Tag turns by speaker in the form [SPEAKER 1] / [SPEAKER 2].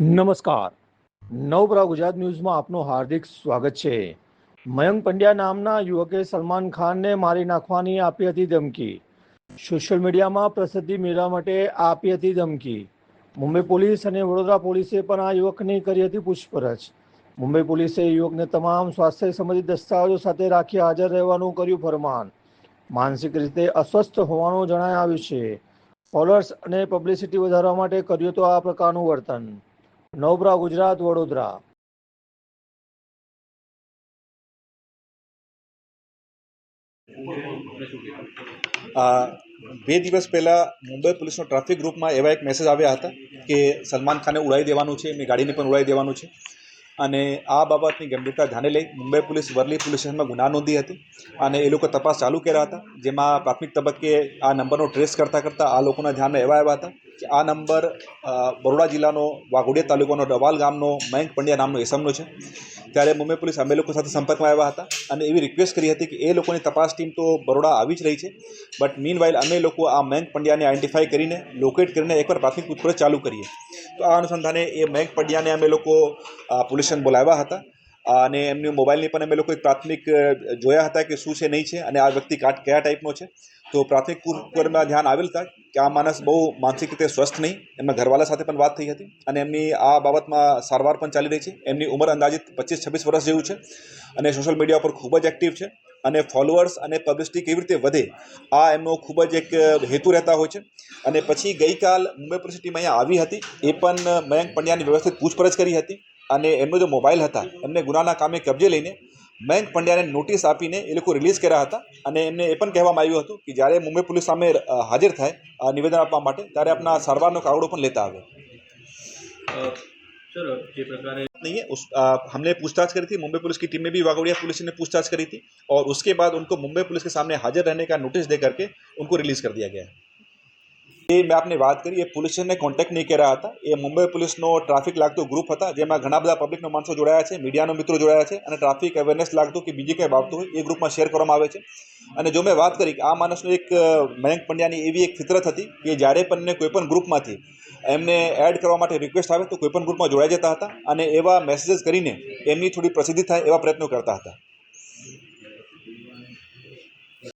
[SPEAKER 1] નમસ્કાર. નવપ્રા ગુજરાત ન્યૂઝમાં આપનું હાર્દિક સ્વાગત છે. મયંક પંડ્યા નામના યુવકે સલમાન ખાનને મારી નાખવાની આપી હતી ધમકી. સોશિયલ મીડિયામાં પ્રસિદ્ધિ મેળવવા માટે આપી હતી ધમકી. મુંબઈ પોલીસ અને વડોદરા પોલીસે પણ આ યુવકની કરી હતી પૂછપરછ. મુંબઈ પોલીસે યુવકને તમામ સ્વાસ્થ્ય સંબંધિત દસ્તાવેજો સાથે રાખી હાજર રહેવાનું કર્યું ફરમાન. માનસિક રીતે અસ્વસ્થ હોવાનું જણાય આવ્યું છે. ફોલોઅર્સ અને પબ્લિસિટી વધારવા માટે કર્યું તો આ પ્રકારનું વર્તન. નવબ્રા ગુજરાત, વડોદરા.
[SPEAKER 2] બે દિવસ પહેલાં મુંબઈ પોલીસનો ટ્રાફિક ગ્રુપમાં એવા એક મેસેજ આવ્યા હતા કે સલમાન ખાને ઉડાવી દેવાનું છે, એમની ગાડીને પણ ઉડાવી દેવાનું છે. અને આ બાબતની ગંભીરતા ધ્યાને લઈ મુંબઈ પોલીસ વરલી પોલીસ સ્ટેશનમાં ગુના નોંધી હતી અને એ લોકો તપાસ ચાલુ કર્યા હતા, જેમાં પ્રાથમિક તબક્કે આ નંબરનો ટ્રેસ કરતાં કરતાં આ લોકોના ધ્યાનમાં એવા આવ્યા હતા કે આ નંબર બરોડા જિલ્લાનો વાઘોડિયા તાલુકાનો ડવાલ ગામનો મયંક પંડ્યા નામનો એસમનો છે. ત્યારે મુંબઈ પોલીસ અમે લોકો સાથે સંપર્કમાં આવ્યા હતા અને એવી રિક્વેસ્ટ કરી હતી કે એ લોકોની તપાસ ટીમ તો બરોડા આવી જ રહી છે. બટ મીન વાઇલ અમે લોકો આ મયંક પંડ્યાને આઈડેન્ટિફાઈ કરીને લોકેટ કરીને એકવાર પ્રાથમિક પૂછપરછ ચાલુ કરીએ. તો આ અનુસંધાને એ મયંક પંડ્યાને અમે લોકો પોલીસ સ્ટેશન બોલાવ્યા હતા. અને એમની મોબાઈલની પણ અમે લોકો એક પ્રાથમિક જોયા હતા કે શું છે, નહીં છે, અને આ વ્યક્તિ કયા ટાઈપનો છે. તો પ્રાથમિક પૂરમાં ધ્યાન આવેલ હતા કે આ માણસ બહુ માનસિક રીતે સ્વસ્થ નહીં. એમના ઘરવાળા સાથે પણ વાત થઈ હતી અને એમની આ બાબતમાં સારવાર પણ ચાલી રહી છે. એમની ઉંમર અંદાજિત પચીસ છવ્વીસ વર્ષ જેવું છે અને સોશિયલ મીડિયા પર ખૂબ જ એક્ટિવ છે અને ફોલોઅર્સ અને પબ્લિસિટી કેવી રીતે વધે આ એમનો ખૂબ જ એક હેતુ રહેતા હોય છે. અને પછી ગઈકાલ મુંબઈ યુનિવર્સિટીમાં અહીંયા આવી હતી. એ પણ મયંક પંડ્યાની વ્યવસ્થિત પૂછપરછ કરી હતી. અને એમનો જે મોબાઈલ હતા એમને ગુનાના કામે કબજે લઈને મયંક પંડ્યાને નોટિસ આપીને એ લોકો રિલીઝ કર્યા હતા અને એમને એ પણ કહેવામાં આવ્યું હતું કે જ્યારે મુંબઈ પોલીસ સામે અ, હાજર થાય અ, નિવેદન આપવા માટે ત્યારે આપણા સારવારનો કાગડો પણ લેતા આવે
[SPEAKER 3] सर जे प्रकारे
[SPEAKER 2] नहीं है उस आ, हमने पूछताछ करी थी मुंबई पुलिस की टीम ने भी वागोड़िया पुलिस ने पूछताछ करी थी और उसके बाद उनको मुंबई पुलिस के सामने हाजिर रहने का नोटिस दे करके उनको रिलीज कर दिया गया है એ મેં આપને વાત કરી, એ પોલીસને કોન્ટેક્ટ નહીં કર્યા હતા. એ મુંબઈ પોલીસનો ટ્રાફિક લાગતું ગ્રુપ હતા, જેમાં ઘણા બધા પબ્લિકનો માણસો જોડાયા છે મીડિયાનો મિત્રો જોડાયા છે અને ટ્રાફિક અવેરનેસ લાગતું કે બીજી કંઈ બાબતો હોય, એ ગ્રુપમાં શેર કરવામાં આવે છે. અને જો મેં વાત કરી કે આ માણસનું એક મયંક પંડ્યાની એવી એક ફિતરત હતી કે જ્યારે પણ કોઈ પણ ગ્રુપમાંથી એમને એડ કરવા માટે રિક્વેસ્ટ આવે તો કોઈ પણ ગ્રુપમાં જોડાઈ જતા હતા અને એવા મેસેજીસ કરીને એમની થોડી પ્રસિદ્ધિ થાય એવા પ્રયત્નો કરતા હતા.